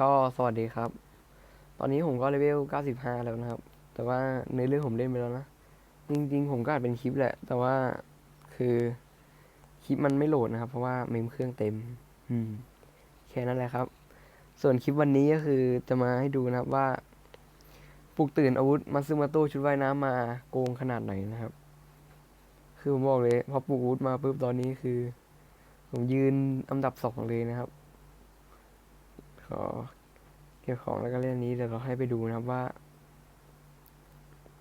ก็สวัสดีครับ ตอนนี้ผมก็เลเวล 95 แล้วนะครับ แต่ว่าในเรื่องผมเล่นไปแล้วนะ จริง ๆ ผมก็อาจเป็นคลิปแหละ แต่ว่าคือคลิปมันไม่โหลดนะครับ เพราะว่าเมมเครื่องเต็ม อืม แค่นั้นแหละครับ ส่วนคลิปวันนี้ก็คือจะมาให้ดูนะครับว่าปลุกตื่นอาวุธมาซึมาโตชุดว่ายน้ำมาโกงขนาดไหนนะครับ คือผมบอกเลยพอปลุกอาวุธมาปุ๊บตอนนี้คือ ผมยืนอันดับสองเลยนะครับ ขอเก็บของแล้วก็เล่นอันนี้เดี๋ยวเราให้ไปดูนะครับว่า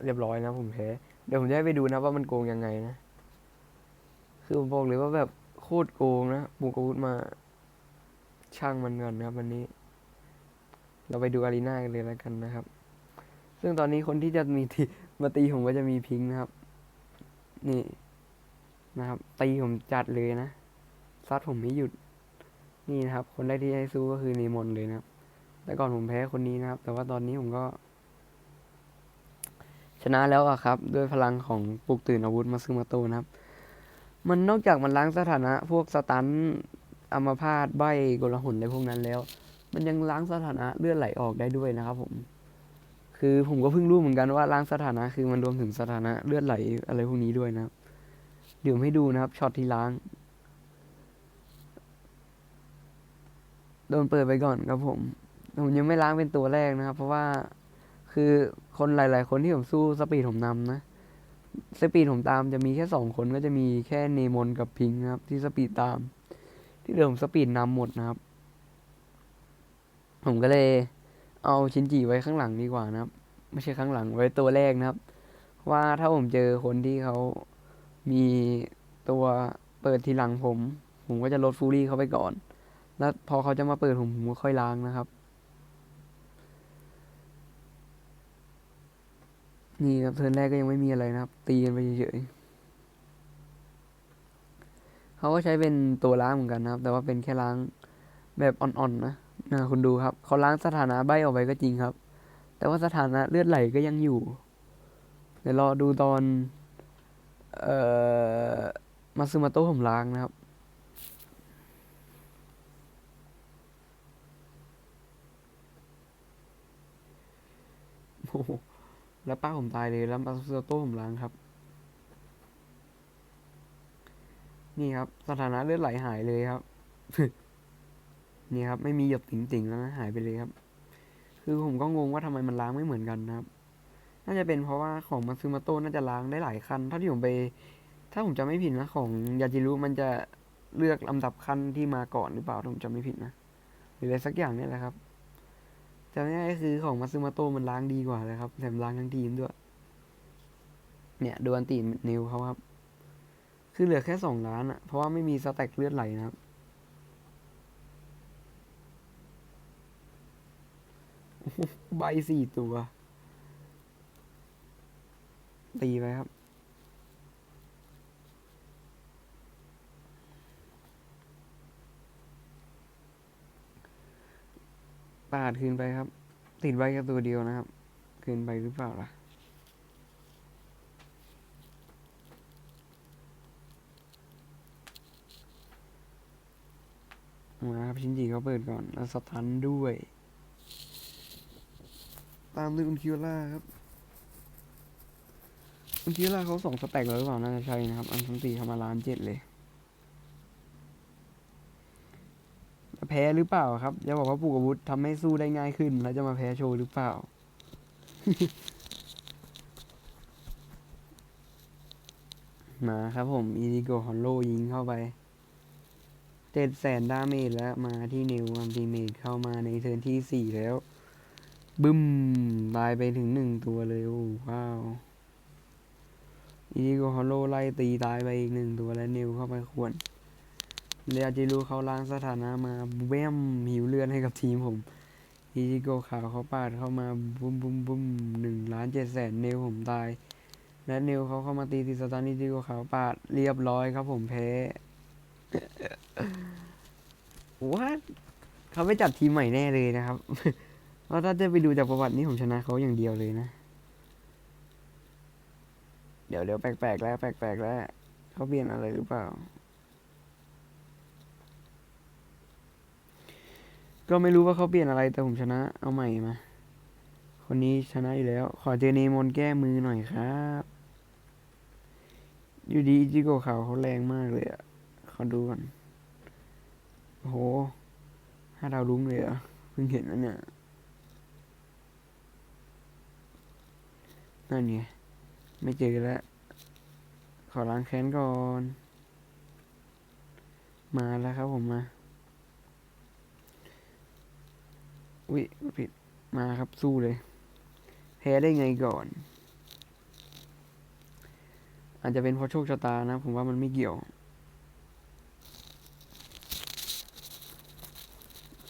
เรียบร้อยนะผมแพ้เดี๋ยวผมจะให้ไปดูนะว่ามันโกงยังไงนะ คือผมบอกเลยว่าแบบโคตรโกงนะปลุกอาวุธมาช่างมันก่อนนะครับวันนี้ เราไปดูอารีนากันเลยแล้วกันนะครับ ซึ่งตอนนี้คนที่จะมีทีมาตีผมก็จะมีพิงนะครับ นี่นะครับ ตีผมจัดเลยนะซัดผมไม่หยุด นี่นะครับ คนแรกที่ให้สู้ก็คือนีมอนเลยนะครับ แต่ก่อนผมแพ้คนนี้นะครับ แต่ว่าตอนนี้ผมก็ ชนะแล้วอะครับ ด้วยพลังของปลุกตื่นอาวุธมาซึมาโตนะครับ มันนอกจากมันล้างสถานะ พวกสตันอัมพาตใบกลหุ่นอะไรพวกนั้นแล้ว มันยังล้างสถานะเลือดไหลออกได้ด้วยนะครับ ผม คือผมก็เพิ่งรู้เหมือนกันว่าล้างสถานะคือมันรวมถึงสถานะเลือดไหลอะไรพวกนี้ด้วยนะครับ เดี๋ยวให้ดูนะครับช็อตที่ล้าง โดนเปิดไปก่อนครับผม ผมยังไม่ล้างเป็นตัวแรกนะครับ เพราะว่าคือคนหลาย ๆ คนที่ผมสู้สปีดผมนำนะ สปีดผมตามจะมีแค่สองคนก็จะมีแค่เนมอนกับพิงค์นะครับ ที่สปีดตาม ที่เดิมสปีดนำหมดนะครับ ผมก็เลยเอาชินจิไว้ข้างหลังดีกว่านะครับ ไม่ใช่ข้างหลังไว้ตัวแรกนะครับ ว่าถ้าผมเจอคนที่เขามีตัวเปิดทีหลังผม ผมก็จะลดฟูรี่เขาไปก่อน แล้วพอเขาจะมาเปิดผมผมก็ค่อยล้างนะครับ นี่ครับเทิร์นแรกก็ยังไม่มีอะไรนะครับ ตีกันไปเฉยๆเขาก็ใช้เป็นตัวล้างเหมือนกันนะครับ แต่ว่าเป็นแค่ล้างแบบอ่อนๆนะนะคุณดูครับ เขาล้างสถานะใบออกไปก็จริงครับ แต่ว่าสถานะเลือดไหลก็ยังอยู่ เดี๋ยวรอดูตอน เอ่อ มาซึมาโต้ผมล้างนะครับ โอ้โห แล้วป้าผมตายเลย แล้วมาสโต้ผมล้างครับ นี่ครับ สถานะเลือดไหลหายเลยครับ นี่ครับ ไม่มีหยดติ่งๆแล้วนะหายไปเลยครับ คือผมก็งงว่าทำไมมันล้างไม่เหมือนกันนะครับ น่าจะเป็นเพราะว่าของมาซึมาโต้น่าจะล้างได้หลายขั้นเท่าที่ผมไป ถ้าผมจำไม่ผิดนะของยาจิรุมันจะเลือกลำดับขั้นที่มาก่อนหรือเปล่าถ้าผมจำไม่ผิดนะหรืออะไรสักอย่างนี่แหละครับ แต่ไม่ได้คือของมาซึมาโตมันล้างดีกว่าเลยครับแถมล้างทั้งทีมด้วย เนี่ยดูอันตีนิวเขาครับ คือเหลือแค่สองล้านอะเพราะว่าไม่มีสแต็กเลือดไหลนะครับ ใบสี่ตัว ตีไปครับ ปาดคืนไปครับ ติดไว้แค่ตัวเดียวนะครับ คืนไปหรือเปล่าล่ะมาครับชินจิเขาเปิดก่อนแล้วสตันด้วย ตามด้วยอุนคิวล่าครับอุนคิวล่าเขาสองสแต็กแล้วหรือเปล่าน่าจะใช่นะครับ อันสันตีเขามาล้านเจ็ดเลย พ้หรือเปล่าครับอย่าบอกว่าปลูกอาวุธทำให้สู้ได้ง่ายขึ้น แล้วจะมาแพ้โชว์หรือเปล่า มาครับผมอีดิโกฮอนโลยิงเข้าไปเจ็ดแสนดาเมจแล้วมาที่นิวอัมตีเมจเข้ามาในเทิร์นที่สี่แล้ว บึ้มตายไปถึงหนึ่งตัวเลยโอ้ว้าวอีดิโกฮอนโลไล่ตีตายไปอีกหนึ่งตัวแล้วนิวเข้าไปขวน เรียจิรูเขาล้างสถานะมาแวมหิวเลือดให้กับทีมผมอีจิโกขาวเขาปาดเข้ามาบุ้มบุ้มบุ้มหนึ่งล้านเจ็ดแสนเนวผมตาย และเนวเขาเข้ามาตีติสตาร์นิจิโกขาวปาดเรียบร้อยครับผมแพ้วัดเขาไปจัดทีมใหม่แน่เลยนะครับเพราะถ้าจะไปดูจากประวัตินี่ผมชนะเขาอย่างเดียวเลยนะ เดี๋ยวเดี๋ยวแปลกๆแล้วแปลกๆแล้วเขาเปลี่ยนอะไรหรือเปล่า ก็ไม่รู้ว่าเขาเปลี่ยนอะไรแต่ผมชนะ เอาใหม่มา คนนี้ชนะอยู่แล้ว ขอเจเนมอนแก้มือหน่อยครับ อยู่ดีจิโกขาวเขาแรงมากเลยอะขอดูก่อนโอ้โหห้าดาวลุ้งเลยอะเพิ่งเห็นนะเนี่ย นั่นไง ไม่เจอแล้ว ขอล้างแค้นก่อน มาแล้วครับผมมา อุ้ยผิดมาครับสู้เลย แพ้ได้ไงก่อน อาจจะเป็นเพราะโชคชะตานะ ผมว่ามันไม่เกี่ยว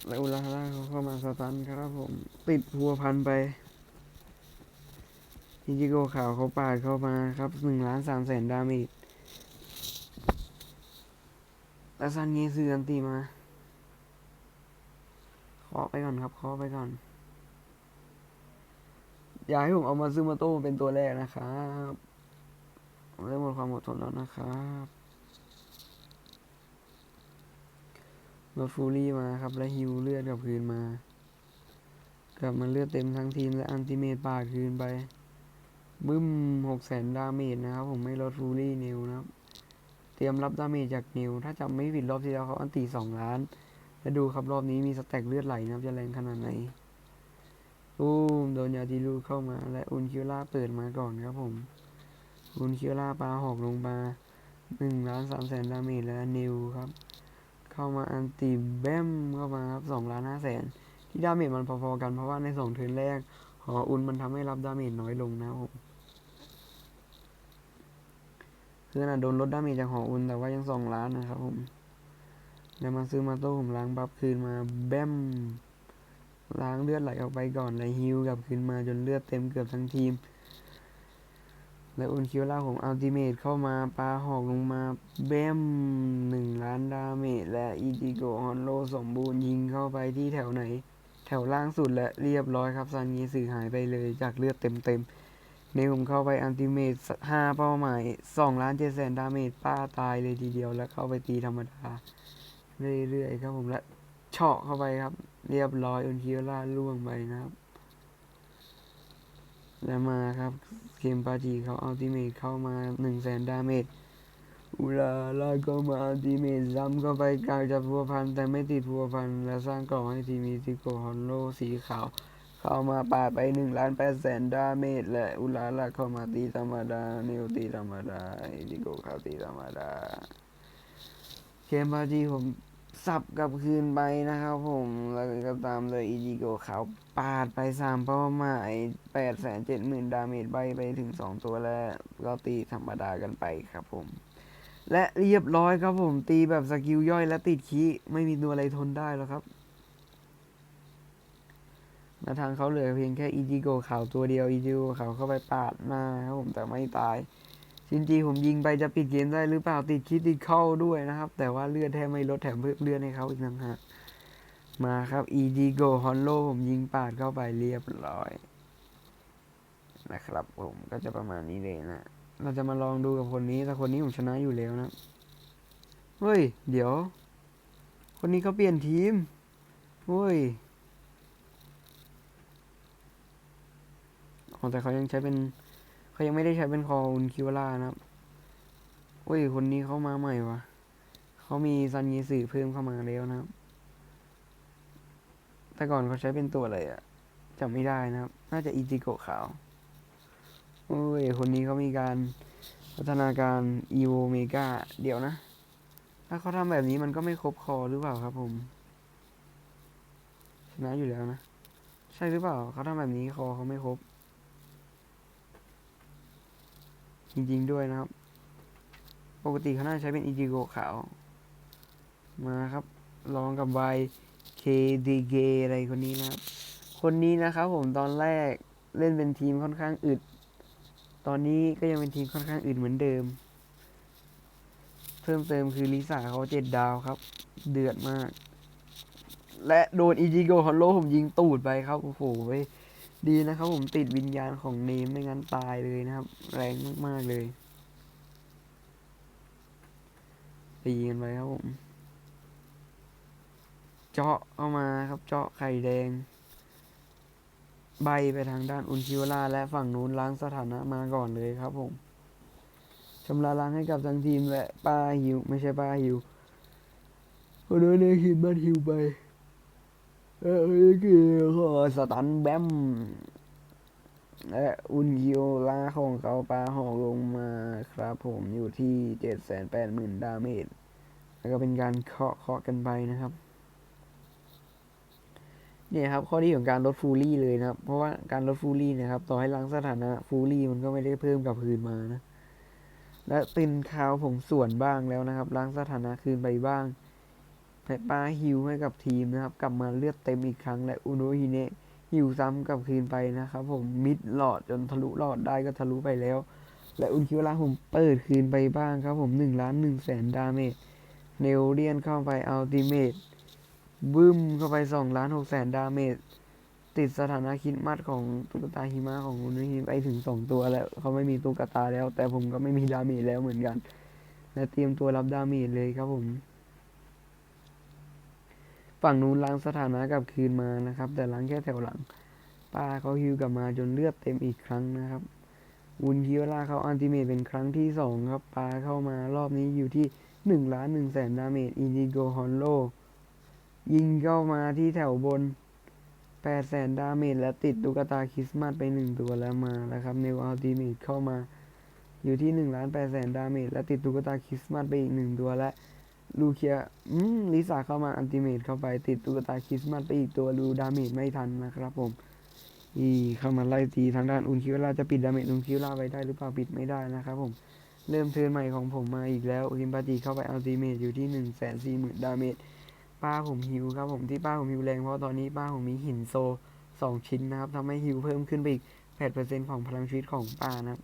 แล้วอุลาฮาร่าเขาเข้ามาสตันครับผม ติดพัวพันไปอิจิโกะขาวเขาปาดเข้ามาครับหนึ่งล้านสามแสนดาเมจแล้วซันเยซืออันตีมาะไปก่อนครับเคาะไปก่อน อย่าให้ผมเอามาซึมาโต้เป็นตัวแรกนะครับผมได้หมดความอดทนแล้วนะครับรถฟูรี่มาครับ และฮิวเลือดกับคืนมา กลับมาเลือดเต็มทั้งทีมและอันติเมตปาดคืนไป บึ้มหกแสนดาเมจนะครับ ผมไม่ลดฟูรี่นิวนะครับ เตรียมรับดาเมจจากนิว ถ้าจำไม่ผิดรอบที่แล้วเขาอันตีสองล้าน แล้วดูครับรอบนี้มีสแต็กเลือดไหลนะครับจะแรงขนาดไหนอู้มโดนยาติลูเข้ามาและอุนคิวล่าเปิดมาก่อนครับผม อุนคิวล่าปลาหอกลงมาหนึ่งล้านสามแสนดาเมจและนิวครับ เข้ามาอันติแบมเข้ามาครับสองล้านห้าแสนที่ดาเมจมันพอๆกันเพราะว่าในสองเทิร์นแรกหออุนมันทำให้รับดาเมจน้อยลงนะครับผมคือขนาดโดนลดดาเมจจากหออุนแต่ว่ายังสองล้านนะครับผม แล้วมาซื้อมาโต้ผมล้างบัฟคืนมาแบมล้างเลือดไหลออกไปก่อนแล้วฮิวกลับคืนมาจนเลือดเต็มเกือบทั้งทีม แล้วอุนคิวล่าผมอัลติเมทเข้ามาปลาหอกลงมาแบมหนึ่งล้านดาเมจและอีจิโกฮอนโลสมบูรณ์ยิงเข้าไปที่แถวไหน แถวล่างสุดและเรียบร้อยครับซันยีสื่อหายไปเลยจากเลือดเต็มเต็มๆในผมเข้าไปอัลติเมทห้าเป้าหมายสองล้านเจ็ดแสนดาเมจป้าตายเลยทีเดียวแล้วเข้าไปตีธรรมดา เรื่อยๆครับผมและเฉาะเข้าไปครับ เรียบร้อยอุนคิวล่าล่วงไปนะครับ แล้วมาครับเกมปาจีเขาอัลติเมทเข้ามาหนึ่งแสนดาเมจอุลาลาก็มาอัลติเมทซ้ำเข้าไปกลางจะพัวพันแต่ไม่ติดพัวพันและสร้างกล่องให้ทีมมีซิโกฮอนโลสีขาวเข้ามาปาไปหนึ่งล้านแปดแสนดาเมจและอุลาลาเข้ามาตีธรรมดาเนวตีธรรมดาอิจิโกเข้าตีธรรมดา กมพาจีผมสับกับคืนไปนะครับผมแล้วก็ตามเลยอีจิโกเขาปาดไปสามเป้าหมายแปดแสนเจ็ดหมื่นดาเมจใบไปถึงสองตัวแล้วก็ตีธรรมดากันไปครับผม และเรียบร้อยครับผมตีแบบสกิลย่อยและติดคีไม่มีตัวอะไรทนได้แล้วครับมาทางเขาเหลือเพียงแค่อีจิโกขาวตัวเดียวอีจิโกขาวเข้าไปปาดหน้าครับผมแต่ไม่ตาย ชินจีผมยิงไปจะปิดเกมได้หรือเปล่าติดคิดติดเข้าด้วยนะครับ แต่ว่าเลือดแทบไม่ลดแถมเพิ่มเลือดให้เขาอีกต่างหากมาครับอีดีโกฮอนโลผมยิงปาดเข้าไปเรียบร้อย นะครับผมก็จะประมาณนี้เลยนะ เราจะมาลองดูกับคนนี้ แต่คนนี้ผมชนะอยู่แล้วนะ เฮ้ย เดี๋ยว คนนี้เขาเปลี่ยนทีม เฮ้ยอ๋อแต่เขายังใช้เป็น เขายังไม่ได้ใช้เป็นคออุนคิวล่านะครับโอ้ยคนนี้เขามาใหม่วะเขามีซันยีสื่อเพิ่มเข้ามาแล้วนะครับ แต่ก่อนเขาใช้เป็นตัวอะไรอะจำไม่ได้นะครับ น่าจะอิจิโกะขาว โอ้ย คนนี้เขามีการพัฒนาการอีโวเมกาเดี๋ยวนะ ถ้าเขาทำแบบนี้มันก็ไม่ครบคอหรือเปล่าครับผมชนะอยู่แล้วนะ ใช่หรือเปล่า เขาทำแบบนี้คอเขาไม่ครบ จริงๆด้วยนะครับ ปกติเขาน่าใช้เป็นอิจิโกขาว มาครับ ลองกับไวเคดีเกอะไรคนนี้นะครับ คนนี้นะครับผมตอนแรกเล่นเป็นทีมค่อนข้างอึด ตอนนี้ก็ยังเป็นทีมค่อนข้างอึดเหมือนเดิม เพิ่มเติมคือลิซ่าเขาเจ็ดดาวครับ เดือดมาก และโดนอิจิโกฮอนโลผมยิงตูดไปครับ โอ้โหเว้ย ดีนะครับผมติดวิญญาณของเนม ไม่งั้นตายเลยนะครับ แรงมาก ๆ เลยตีกันไปครับผม เจาะเข้ามาครับเจาะไข่แดง ใบไปทางด้านอุนชิวราและฝั่งนู้นล้างสถานะมาก่อนเลยครับผมชำระล้างให้กับทางทีมและป้าฮิว ไม่ใช่ป้าฮิวคนนั้นเนี่ยคิดมันฮิวไป เออคือสตันแบมและอุนยิโอลาของเขาปาหอกลงมาครับผมอยู่ที่เจ็ดแสนแปดหมื่นดาเมจแล้วก็เป็นการเคาะเคาะกันไปนะครับ เนี่ยครับ ข้อดีของการลดฟูลี่เลยนะครับ เพราะว่าการลดฟูลี่นะครับ ต่อให้ล้างสถานะฟูลี่มันก็ไม่ได้เพิ่มกลับคืนมานะ และตินคาวผมส่วนบ้างแล้วนะครับ ล้างสถานะคืนไปบ้าง ให้ป้าฮิวให้กับทีมนะครับ กลับมาเลือดเต็มอีกครั้งและอุโนฮิเนะหิวซ้ำกลับคืนไปนะครับผมมิดหลอดจนทะลุหลอดได้ก็ทะลุไปแล้ว และอุนคิวราผมเปิดคืนไปบ้างครับผมหนึ่งล้านหนึ่งแสนดาเมจเนลเลียนเข้าไปอัลติเมตบึ้มเข้าไปสองล้านหกแสนดาเมจติดสถานะคิดมัดของตุ๊กตาหิมะของอุนฮิไปถึงสองตัวแล้วเขาไม่มีตุ๊กตาแล้ว แต่ผมก็ไม่มีดาเมจแล้วเหมือนกัน และเตรียมตัวรับดาเมจเลยครับผม ฝั่งนู้นล้างสถานะกลับคืนมานะครับ แต่ล้างแค่แถวหลัง ป้าเขาฮิวกลับมาจนเลือดเต็มอีกครั้งนะครับอุนคิวราเขาอันติเมตเป็นครั้งที่สองครับป้าเข้ามารอบนี้อยู่ที่หนึ่งล้านหนึ่งแสนดาเมจอินดิโกฮอนโลยิงเข้ามาที่แถวบนแปดแสนดาเมจและติดตุ๊กตาคริสต์มาสไปหนึ่งตัวแล้วมาแล้วครับเนวอัลติเมตเข้ามาอยู่ที่หนึ่งล้านแปดแสนดาเมจและติดตุ๊กตาคริสต์มาสไปอีกหนึ่งตัวและ ลูเคียอืมลิซ่าเข้ามาอันติเมตเข้าไปติดตุ๊กตาคริสต์มาสไปอีกตัวรูดาเมจไม่ทันนะครับผม อีเข้ามาไล่ตีทางด้านอุนคิวราจะปิดดาเมจอุนคิวราไว้ได้หรือเปล่าปิดไม่ได้นะครับผม เริ่มเทิร์นใหม่ของผมมาอีกแล้วคิมปาจิเข้าไปอัลติเมตอยู่ที่หนึ่งแสนสี่หมื่นดาเมจป้าผมฮิวครับผมที่ป้าผมฮิวแรงเพราะตอนนี้ป้าผมมีหินโซสองชิ้นนะครับทำให้ฮิวเพิ่มขึ้นไปอีกแปดเปอร์เซ็นของพลังชีวิตของป้านะครับ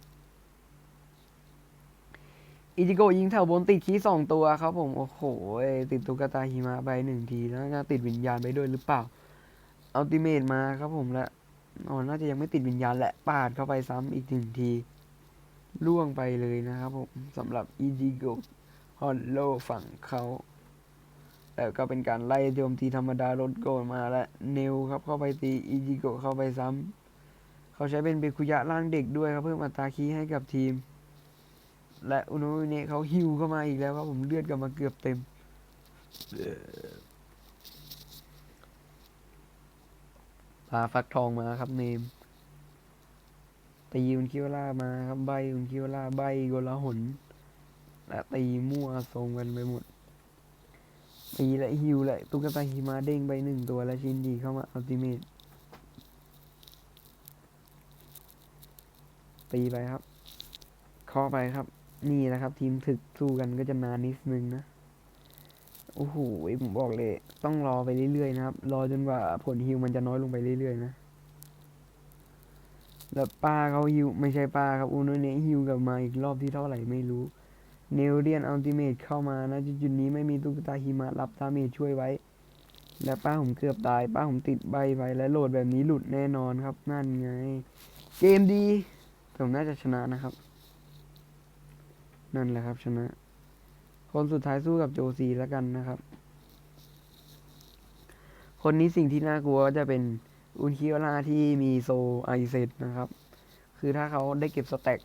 อิจิโกะยิงแถวบนติดคีสองตัวครับผม โอ้โห ติดตุ๊กตาหิมะไปหนึ่งทีแล้วก็ติดวิญญาณไปด้วยหรือเปล่า อัลติเมตมาครับผมและอ๋อน่าจะยังไม่ติดวิญญาณแหละปาดเข้าไปซ้ำอีกหนึ่งทีล่วงไปเลยนะครับผมสำหรับอิจิโกะฮอนโลฝั่งเขาแล้วก็เป็นการไล่โจมตีธรรมดาลดโกนมาและเนลครับเข้าไปตีอิจิโกะเข้าไปซ้ำเขาใช้เป็นเบคุยะร่างเด็กด้วยครับเพิ่มอัตราคีให้กับทีม และอุนุเนเขาฮิวเข้ามาอีกแล้วครับผมเลือดกลับมาเกือบเต็มพาฟักทองมาครับเนมตีอุนคิวล่ามาครับใบอุนคิวล่าใบโกลาหนและตีมั่วทรงกันไปหมดตีและฮิวและตุ๊กตาหิมาเด้งไปหนึ่งตัวและชินดีเข้ามาอัลติเมตตีไปครับเคาไปครับ นี่แหละครับ ทีมถึกสู้กันก็จะนานนิดนึงนะโอ้โหผมบอกเลย ต้องรอไปเรื่อยๆนะครับ รอจนกว่าผลฮิวมันจะน้อยลงไปเรื่อยๆนะแล้วป้าเขาฮิวไม่ใช่ป้าครับอูโนเนะฮิวกลับมาอีกรอบที่เท่าไหร่ไม่รู้เนลเดียนอัลติเมทเข้ามานะจุดนี้ไม่มีตุ๊กตาหิมะรับดาเมจช่วยไว้ และป้าผมเกือบตาย ป้าผมติดใบไปและโหลดแบบนี้หลุดแน่นอนครับนั่นไง เกมดีผมน่าจะชนะนะครับ นั่นแหละครับชนะ คนสุดท้ายสู้กับโจซีแล้วกันนะครับ คนนี้สิ่งที่น่ากลัวก็จะเป็นอุนคิวราที่มีโซไอเซตนะครับ คือถ้าเขาได้เก็บสแต็ก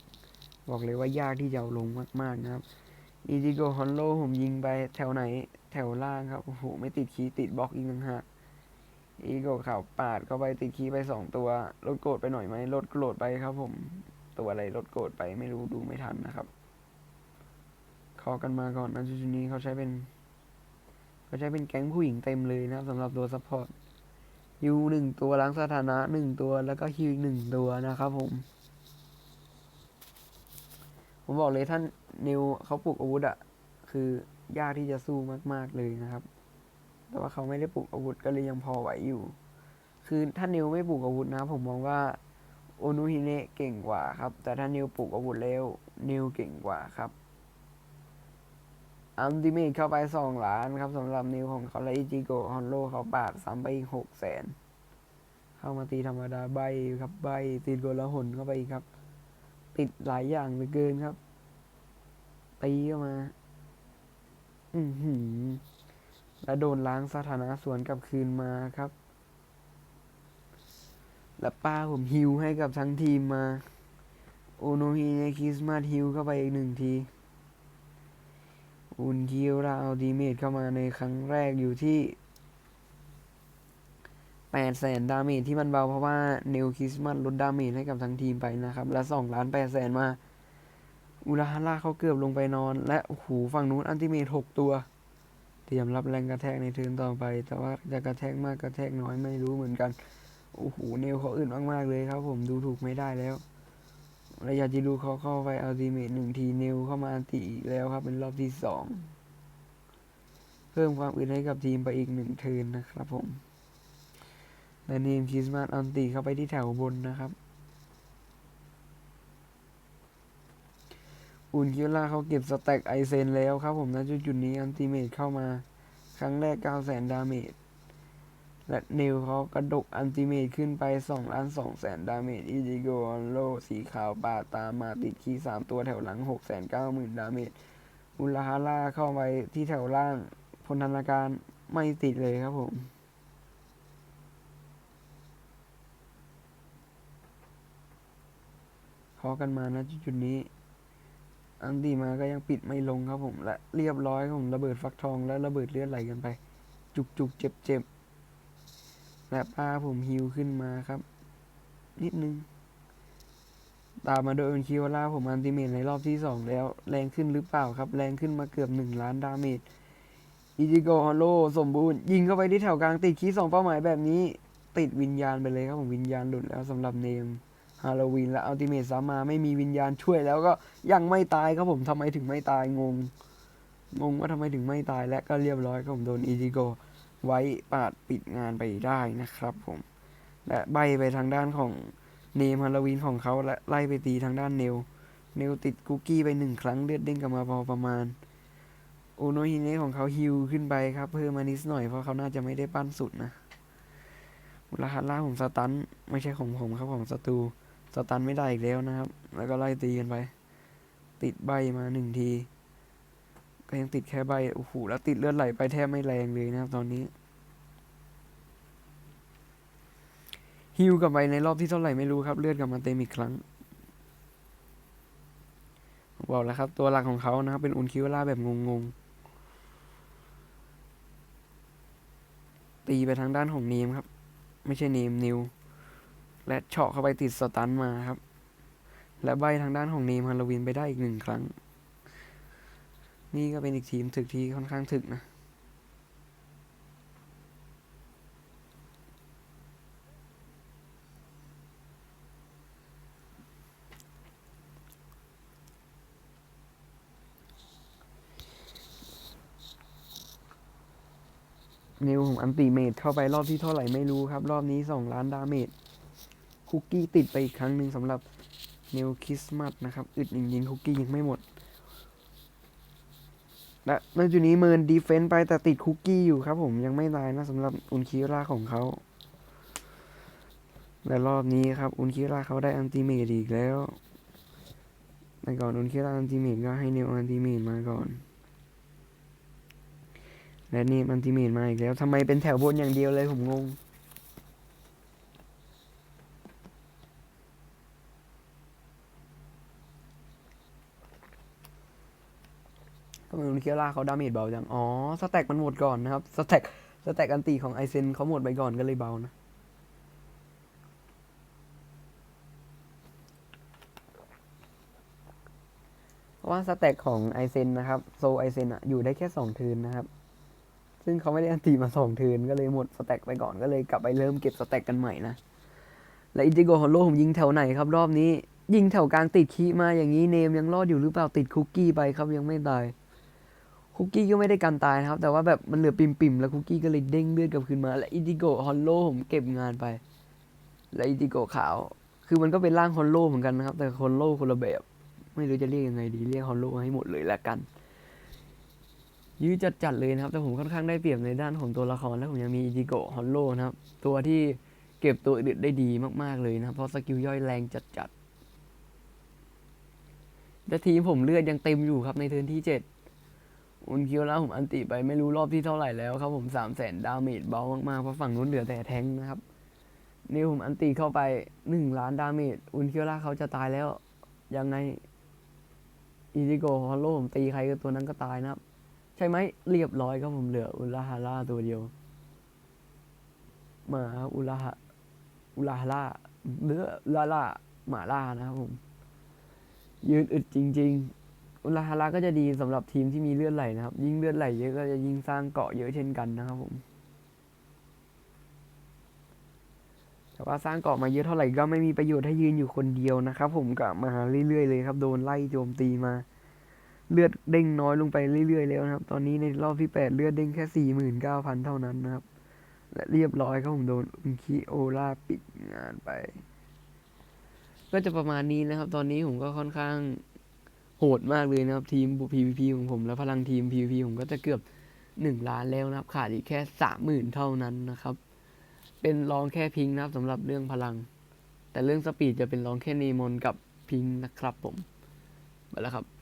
บอกเลยว่ายากที่จะเอาลงมากๆนะครับอีจิโกฮอนโลผมยิงไปแถวไหนแถวล่างครับ โอ้โห ไม่ติดคีติดบล็อกอีกต่างหากอีโกข่าวปาดเข้าไปติดคีไปสองตัวลดโกรธไปหน่อยไหมลดโกรธไปครับผม ตัวอะไรลดโกรธไปไม่รู้ดูไม่ทันนะครับ ขอกันมาก่อนนะชุดนี้เขาใช้เป็นเขาใช้เป็นแก๊งผู้หญิงเต็มเลยนะครับสำหรับตัวซัพพอร์ตฮิวหนึ่งตัวล้างสถานะหนึ่งตัวแล้วก็ฮิวอีกหนึ่งตัวนะครับผม ผมบอกเลยท่านนิวเขาปลุกอาวุธอะคือยากที่จะสู้มากๆเลยนะครับ แต่ว่าเขาไม่ได้ปลุกอาวุธก็เลยยังพอไหวอยู่ คือถ้านนิวไม่ปลุกอาวุธนะ ผมมองว่าโอนุฮิเนะเก่งกว่าครับ แต่ถ้านนิวปลุกอาวุธแล้วนิวเก่งกว่าครับ อัลติเมทเข้าไปสองล้านครับสำหรับนิวของเขาและอิจิโกะฮอนโลเขาปาดซ้ำไปอีกหกแสนเข้ามาตีธรรมดาใบครับใบตีโกละหนเข้าไปอีกครับ ติดหลายอย่างเหลือเกินครับตีเข้ามา อือหือและโดนล้างสถานะสวนกลับคืนมาครับ และป้าผมฮิวให้กับทั้งทีมมา โอโนฮิเนคิสมาฮิวเข้าไปอีกหนึ่งที อุนคิวราเอัลติเมทเข้ามาในครั้งแรกอยู่ที่8 0 0แสนดาเมจที่มันเบาเพราะว่าเนลคริสมาลดดาเมจให้กับทั้งทีมไปนะครับ และ2ล้าน8แสนมา อุราฮาร่าเขาเกือบลงไปนอน และโอ้โหฝั่งนู้นอันติเมท6ตัว เตรียมรับแรงกระแทกในเทิร์นต่อไป แต่ว่าจะกระแทกมากกระแทกน้อยไม่รู้เหมือนกัน โอ้โห เนลเขาอื่นมาก ๆ เลยครับผมดูถูกไม่ได้แล้ว ระยะจิรูเขาเข้าไปอัลติเมทหนึ่งทีเนลเข้ามาอันติอีกแล้วครับ เป็นรอบที่สองเพิ่มความอึดให้กับทีมไปอีกหนึ่งเทิร์นนะครับผมและเนมคริสต์มาสอันติเข้าไปที่แถวบนนะครับ อุ่นคิวล่าเขาเก็บสแต็กไอเซนแล้วครับผมณจุดจุดๆนี้อันติเมทเข้ามา ครั้งแรก 9 0 0 0 0 0 ดาเมจ และเนลเขากระดกอันติเมทขึ้นไป2ล้าน2แสนดาเมจอีดิโกอนโลสีขาวปาดตามมาติดคีย์3ตัวแถวหลัง6 9 0 0 0 0ดาเมจอุลฮาร่าเข้าไปที่แถวล่างพลธนาการไม่ติดเลยครับผมเคาะกันมานะจุดนี้ อันดีมาก็ยังปิดไม่ลงครับผม และเรียบร้อยครับผมระเบิดฟักทองและระเบิดเลือดไหลกันไป จุกจุกเจ็บเจ็บ และป้าผมฮิวขึ้นมาครับ นิดนึง ตามมาโดยอุนคิวล่าผมอันติเมตในรอบที่สองแล้ว แรงขึ้นหรือเปล่าครับ แรงขึ้นมาเกือบหนึ่งล้านดาเมจอิจิโกฮอลโลสมบูรณ์ ยิงเข้าไปที่แถวกลางติดคีสองเป้าหมายแบบนี้ ติดวิญญาณไปเลยครับผมวิญญาณหลุดแล้วสำหรับเนมฮาโลวีนและอัลติเมทซ้ำมาไม่มีวิญญาณช่วยแล้วก็ยังไม่ตายครับผมทำไมถึงไม่ตายงง งงว่าทำไมถึงไม่ตายและก็เรียบร้อยครับผมโดนอีจิโก ไว้ปาดปิดงานไปได้นะครับผม และใบไปทางด้านของเนมฮาโลวีนของเขาและไล่ไปตีทางด้านเนล เนลติดคุกกี้ไปหนึ่งครั้งเลือดเด้งกลับมาพอประมาณโอโนฮิเนะของเขาฮิวขึ้นไปครับ เพิ่มมานิดหน่อยเพราะเขาน่าจะไม่ได้ปั้นสุดนะรหัสล่าของสตันไม่ใช่ของผมครับของศัตรูสตันไม่ได้อีกแล้วนะครับ แล้วก็ไล่ตีกันไป ติดใบมาหนึ่งที ก็ยังติดแค่ใบโอ้โหแล้วติดเลือดไหลไปแทบไม่แรงเลยนะครับตอนนี้ ฮิวกลับไปในรอบที่เท่าไหร่ไม่รู้ครับ เลือดกลับมาเต็มอีกครั้งบอกแล้วครับ ตัวหลักของเขานะครับ เป็นอุนคิวล่าแบบงงๆ ตีไปทางด้านของเนมครับ ไม่ใช่เนมนิว และเฉาะเข้าไปติดสตันมาครับ และใบทางด้านของเนมฮาโลวีนไปได้อีกหนึ่งครั้ง นี่ก็เป็นอีกทีมถึกที่ค่อนข้างถึกนะ ของอันติเมตเข้าไปรอบที่เท่าไหร่ไม่รู้ครับ รอบนี้สองล้านดาเมจคุกกี้ติดไปอีกครั้งหนึ่งสำหรับเนิวคริสต์มาสนะครับอึดจริงๆคุกกี้ยังไม่หมด และในจุดนี้เมินดีเฟนต์ไปแต่ติดคุกกี้อยู่ครับผมยังไม่ตายนะสำหรับอุนคิราของเขาและรอบนี้ครับอุนคิราเขาได้อันติเมตอีกแล้วแต่ก่อนอุนคิราอันติเมตก็ให้เนวอันติเมตมาก่อน และนี่อันติเมตมาอีกแล้วทำไมเป็นแถวบนอย่างเดียวเลยผมงงทำไมอุนเคียร่าเขาดาเมจเบาจัง อ๋อ สแต็กมันหมดก่อนนะครับ สแต็ก สแต็กอันตีของไอเซนเขาหมดไปก่อนก็เลยเบานะเพราะว่าสแต็กของไอเซนนะครับ โซไอเซนอะอยู่ได้แค่สองเทิร์นนะครับ ซึ่งเขาไม่ได้อันตีมาสองเทินก็เลยหมดสแต็กไปก่อนก็เลยกลับไปเริ่มเก็บสแต็กกันใหม่นะและอิจิโกฮอลโลผมยิงแถวไหนครับรอบนี้ ยิงแถวกลางติดคีมาอย่างนี้เนมยังรอดอยู่หรือเปล่าติดคุกกี้ไปครับยังไม่ตายคุกกี้ก็ไม่ได้กันตายนะครับ แต่ว่าแบบมันเหลือปิ่มๆแล้วคุกกี้ก็เลยเด้งเลือดกลับคืนมา และอิจิโกฮอลโลผมเก็บงานไป และอิจิโกขาว คือมันก็เป็นร่างฮอลโลเหมือนกันนะครับ แต่ฮอลโลคนละแบบ ไม่รู้จะเรียกยังไงดีเรียกฮอลโลให้หมดเลยละกัน ยื้อจัดๆเลยนะครับ แต่ผมค่อนข้างได้เปรียบในด้านของตัวละครและผมยังมีอิจิโกฮอลโลนะครับ ตัวที่เก็บตัวอื่นได้ดีมากๆเลยนะครับเพราะสกิลย่อยแรงจัดๆแต่ทีมผมเลือดยังเต็มอยู่ครับในเทิร์นที่เจ็ดอุนคิวแล้วผมอันติไปไม่รู้รอบที่เท่าไหร่แล้วครับผมสามแสนดาเมจเบามากๆเพราะฝั่งนู้นเหลือแต่แทงนะครับนี่ผมอันติเข้าไปหนึ่งล้านดาเมจอุนคิวล่าเขาจะตายแล้วยังไงอีดิโกฮอลโลผมตีใครก็ตัวนั้นก็ตายนะครับ ใช่ไหมเรียบร้อยครับผมเหลืออุลาฮาร่าตัวเดียวมาอุลาฮาอุลาฮาร่าเนื้อลาล่าหมาล่านะครับผม ยืนอึดจริง ๆ อุลาฮาร่าก็จะดีสำหรับทีมที่มีเลือดไหลนะครับ ยิ่งเลือดไหลเยอะก็จะยิ่งสร้างเกาะเยอะเช่นกันนะครับผมแต่ว่าสร้างเกาะมาเยอะเท่าไหร่ก็ไม่มีประโยชน์ให้ยืนอยู่คนเดียวนะครับผมกลับมาเรื่อยๆเลยครับ โดนไล่โจมตีมา เลือดเด้งน้อยลงไปเรื่อยๆแล้วนะครับ ตอนนี้ในรอบที่แปดเลือดเด้งแค่สี่หมื่นเก้าพันเท่านั้นนะครับ และเรียบร้อยครับผมโดนอุนคิโอลาปิดงานไป ก็จะประมาณนี้นะครับ ตอนนี้ผมก็ค่อนข้างโหดมากเลยนะครับ ทีม PVP ของผม และพลังทีม PVP ผมก็จะเกือบหนึ่งล้านแล้วนะครับ ขาดอีกแค่สามหมื่นเท่านั้นนะครับ เป็นรองแค่พิงค์นะครับสำหรับเรื่องพลัง แต่เรื่องสปีดจะเป็นรองแค่เนมอนกับพิงค์นะครับผมไปแล้วครับ